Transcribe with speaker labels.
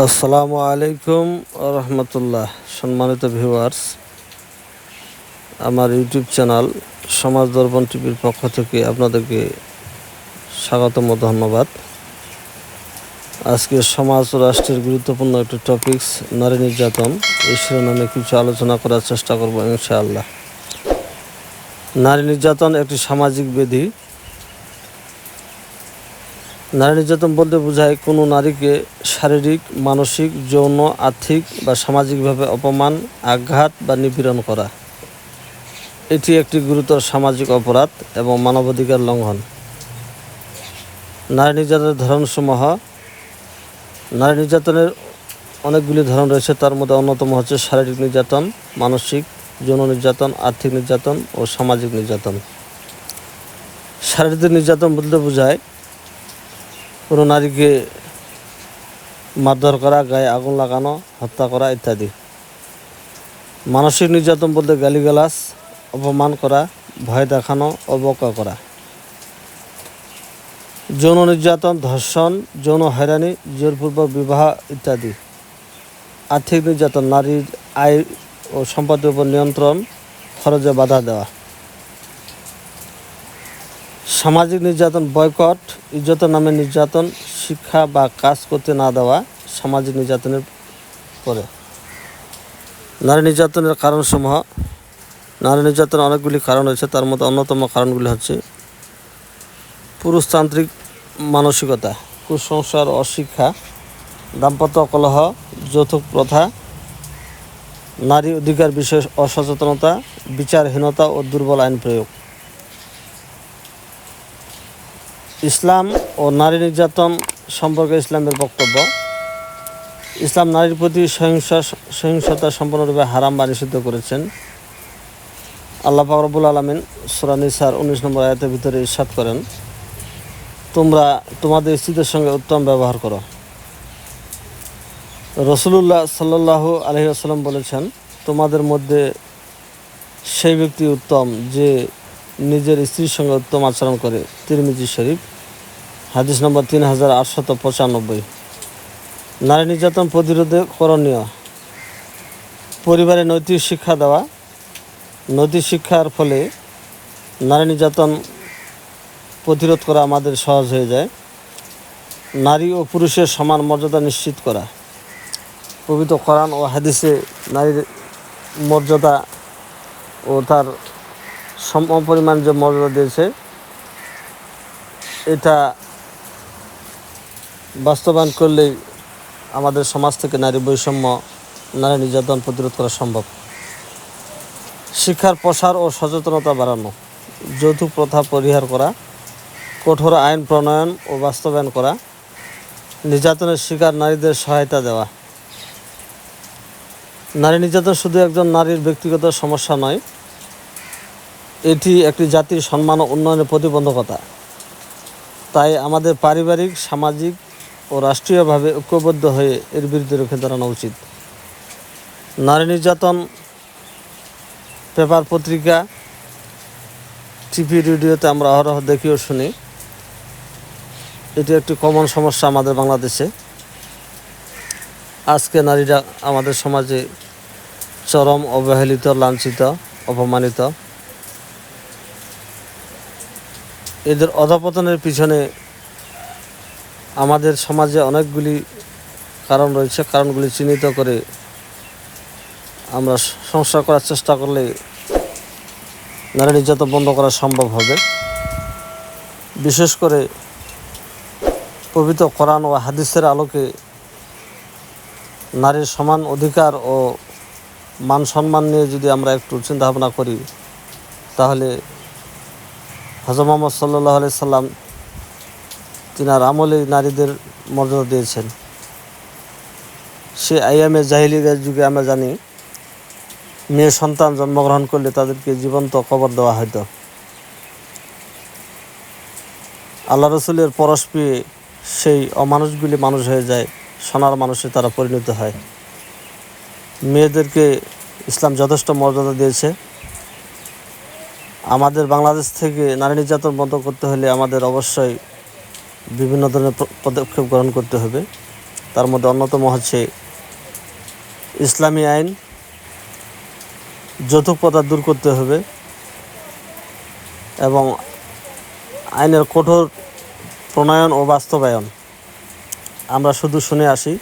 Speaker 1: আসসালামু আলাইকুম রহমতুল্লাহ। সম্মানিত ভিউয়ার্স, আমার ইউটিউব চ্যানেল সমাজ দর্পণ টিভির পক্ষ থেকে আপনাদেরকে স্বাগতম, ধন্যবাদ। আজকে সমাজ ও রাষ্ট্রের গুরুত্বপূর্ণ একটি টপিকস, নারী নির্যাতন, এই শিরোনামে কিছু আলোচনা করার চেষ্টা করব ইনশাআল্লাহ। নারী নির্যাতন একটি সামাজিক ব্যাধি নারী নির্যাতন বলতে বোঝায় কোনো নারীকে শারীরিক, মানসিক, যৌন, আর্থিক বা সামাজিকভাবে অপমান, আঘাত বা নিপীড়ন করা। এটি একটি গুরুতর সামাজিক অপরাধ এবং মানবাধিকার লঙ্ঘন। নারী নির্যাতনের ধরনসমূহ, নারী নির্যাতনের অনেকগুলি ধরন রয়েছে, তার মধ্যে অন্যতম হচ্ছে শারীরিক নির্যাতন, মানসিক, যৌন নির্যাতন, আর্থিক নির্যাতন ও সামাজিক নির্যাতন। শারীরিক নির্যাতন বলতে বোঝায় কোনো নারীকে মারধর করা, গায়ে আগুন লাগানো, হত্যা করা ইত্যাদি। মানসিক নির্যাতন বলতে গালিগালাজ, অপমান করা, ভয় দেখানো, অবজ্ঞা করা। যৌন নির্যাতন, ধর্ষণ, যৌন হয়রানি, জোরপূর্বক বিবাহ ইত্যাদি। আর্থিক নির্যাতন, নারীর আয় ও সম্পদের উপর নিয়ন্ত্রণ, খরচে বাধা দেওয়া। সামাজিক নির্যাতন, বয়কট, ইজ্জতের নামে নির্যাতন, শিক্ষা বা কাজ করতে না দেওয়া সামাজিক নির্যাতনের পরে। নারী নির্যাতনের কারণসমূহ, নারী নির্যাতনের অনেকগুলি কারণ রয়েছে, তার মধ্যে অন্যতম কারণগুলি হচ্ছে পুরুষতান্ত্রিক মানসিকতা, কুসংস্কার, অশিক্ষা, দাম্পত্য কলহ, যৌথ প্রথা, নারী অধিকার বিষয়ে অসচেতনতা, বিচারহীনতা ও দুর্বল আইন প্রয়োগ। ইসলাম ও নারী নির্যাতন সম্পর্কে ইসলামের বক্তব্য। ইসলাম নারীর প্রতি সহিংস সহিংসতা সম্পূর্ণরূপে হারাম বা নিষিদ্ধ করেছেন। আল্লাহ ফাকরবুল আলমিন সুরানিসার উনিশ নম্বর আয়াতের ভিতরে ইস্বাদ করেন, তোমরা তোমাদের স্ত্রীদের সঙ্গে উত্তম ব্যবহার করো। রসুলুল্লাহ সাল্লাহ আলহি আসাল্লাম বলেছেন, তোমাদের মধ্যে সেই ব্যক্তি উত্তম যে নিজের স্ত্রীর সঙ্গে উত্তম আচরণ করে। তিরমিজি শরীফ হাদিস নম্বর তিন হাজার আটশত পঁচানব্বই। নারী নির্যাতন প্রতিরোধে করণীয়। পরিবারে নৈতিক শিক্ষা দেওয়া। নৈতিক শিক্ষার ফলে নারী নির্যাতন প্রতিরোধ করা আমাদের সহজ হয়ে যায়। নারী ও পুরুষের সমান মর্যাদা নিশ্চিত করা। পবিত্র কোরআন ও হাদিসে নারীর মর্যাদা ও তার সম পরিমাণ যে মর্যাদা দিয়েছে, এটা বাস্তবায়ন করলেই আমাদের সমাজ থেকে নারী বৈষম্য, নারী নির্যাতন প্রতিরোধ করা সম্ভব। শিক্ষার প্রসার ও সচেতনতা বাড়ানো যৌতুক প্রথা পরিহার করা, কঠোর আইন প্রণয়ন ও বাস্তবায়ন করা, নির্যাতনের শিকার নারীদের সহায়তা দেওয়া। নারী নির্যাতন শুধু একজন নারীর ব্যক্তিগত সমস্যা নয়, এটি একটি জাতির সম্মান ও উন্নয়নের প্রতিবন্ধকতা। তাই আমাদের পারিবারিক, সামাজিক ও রাষ্ট্রীয়ভাবে ঐক্যবদ্ধ হয়ে এর বিরুদ্ধে রুখে দাঁড়ানো উচিত। নারী নির্যাতন পেপার পত্রিকা, টিভি রেডিওতে আমরা অহরহ দেখি ও শুনি। এটি একটি কমন সমস্যা আমাদের বাংলাদেশে। আজকে নারীরা আমাদের সমাজে চরম অবহেলিত, লাঞ্ছিত, অপমানিত। এদের অধপতনের পিছনে আমাদের সমাজে অনেকগুলি কারণ রয়েছে, কারণগুলি চিহ্নিত করে আমরা সংস্কার করার চেষ্টা করলে নারী নির্যাতন বন্ধ করা সম্ভব হবে। বিশেষ করে পবিত্র কোরআন ও হাদিসের আলোকে নারীর সমান অধিকার ও মান সম্মান নিয়ে যদি আমরা একটু চিন্তা ভাবনা করি, তাহলে হজর মোহাম্মদ সাল্লাহ আলি সাল্লাম তিনার আমলে নারীদের মর্যাদা দিয়েছেন। সে আইয়ামে জাহিলিগের যুগে আমরা জানি, মেয়ে সন্তান জন্মগ্রহণ করলে তাদেরকে জীবন্ত কবর দেওয়া হতো আল্লাহ রসুলের পরশ সেই অমানুষগুলি মানুষ হয়ে যায়, সোনার মানুষে তারা পরিণত হয়। মেয়েদেরকে ইসলাম যথেষ্ট মর্যাদা দিয়েছে। আমাদের বাংলাদেশ থেকে নারী নির্যাতন বন্ধ করতে হলে আমাদের অবশ্যই বিভিন্ন ধরনের পদক্ষেপ গ্রহণ করতে হবে। তার মধ্যে অন্যতম হচ্ছে ইসলামী আইন। যৌতুক দূর করতে হবে এবং আইনের কঠোর প্রণয়ন ও বাস্তবায়ন। আমরা শুধু শুনে আসি।